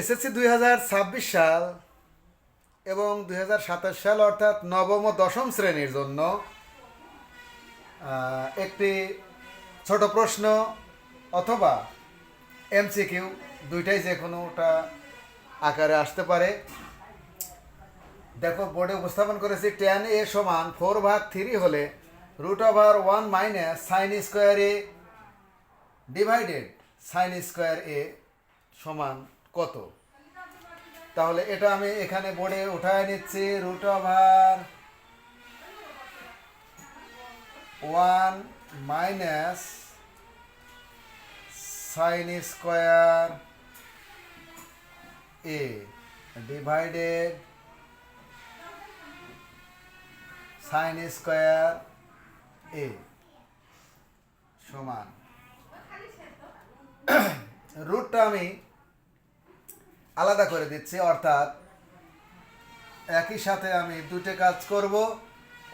SSC দুই হাজার ছাব্বিশ সাল এবং দুই হাজার সাতাশ সাল অর্থাৎ নবম ও দশম শ্রেণির জন্য একটি ছোট প্রশ্ন অথবা এমসিকিউ দুইটাই যে কোনোটা আকারে আসতে পারে। দেখো, বোর্ডে উপস্থাপন করেছি টেন এ সমান ফোর ভাগ থ্রি হলে root over one minus sine square A divided sine square A সমান কত? তাহলে এটা আমি এখানে বোর্ডে উঠায় নিচ্ছি root over one minus sine square A divided sine square A সমান। রুটটা আমি আলাদা করে দিচ্ছি, অর্থাৎ একই সাথে আমি দুটো কাজ করব।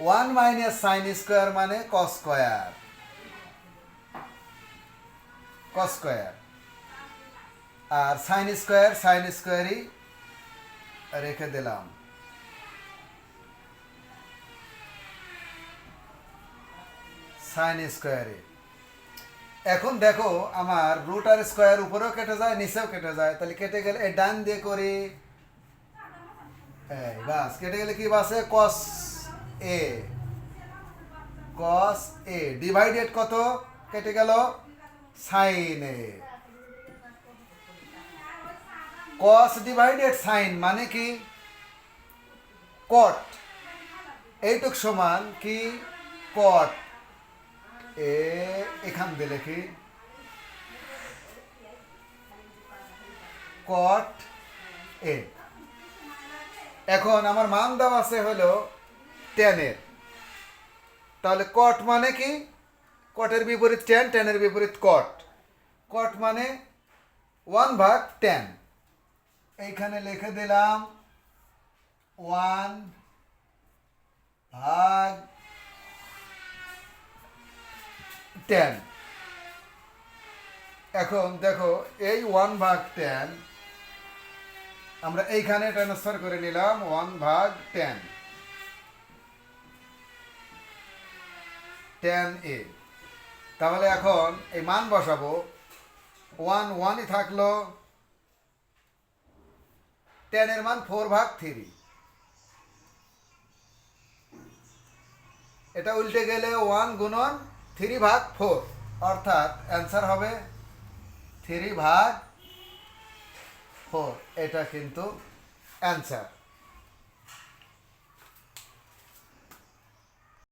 ওয়ান মাইনাস সাইন স্কোয়ার মানে কস স্কোয়ার। Cos square. আর সাইন স্কোয়ার, সাইন স্কোয়ারই রেখে দিলাম। সাইন স্কোয়ারে এখন দেখো, আমার রুট আর স্কোয়ার উপরেও কেটে যায়, নিচেও কেটে যায়। তাহলে কেটে গেলে ডান দিয়ে করি। বাস, কেটে গেলে কি বাসে? কস এ কস এ ডিভাইডেড কত? কেটে গেল sine A cos divided sine মানে কি? কট এইটুক সমান কি? কট এ, এখান দিয়ে লিখি। কট, এ। এখন আমার মান দেওয়া আছে হলো টেনের তাহলে কট মানে কি? কটের বিপরীত টেন টেনের বিপরীত কট। কট মানে ওয়ান ভাগ টেন এইখানে লিখে দিলাম ওয়ান ভাগ টেন এখন দেখো, এই ওয়ান ভাগ টেন আমরা এইখানে ট্রান্সফার করে নিলাম ওয়ান ভাগ টেন টেন এ তাহলে এখন এই মান বসাবো। ওয়ান ওয়ানই থাকল টেনের মান ফোর ভাগ থ্রি এটা উল্টে গেলে ওয়ান গুণন থ্রি ভাগ ফোর অর্থাৎ অ্যান্সার হবে থ্রি ভাগ ফোর এটা কিন্তু অ্যান্সার।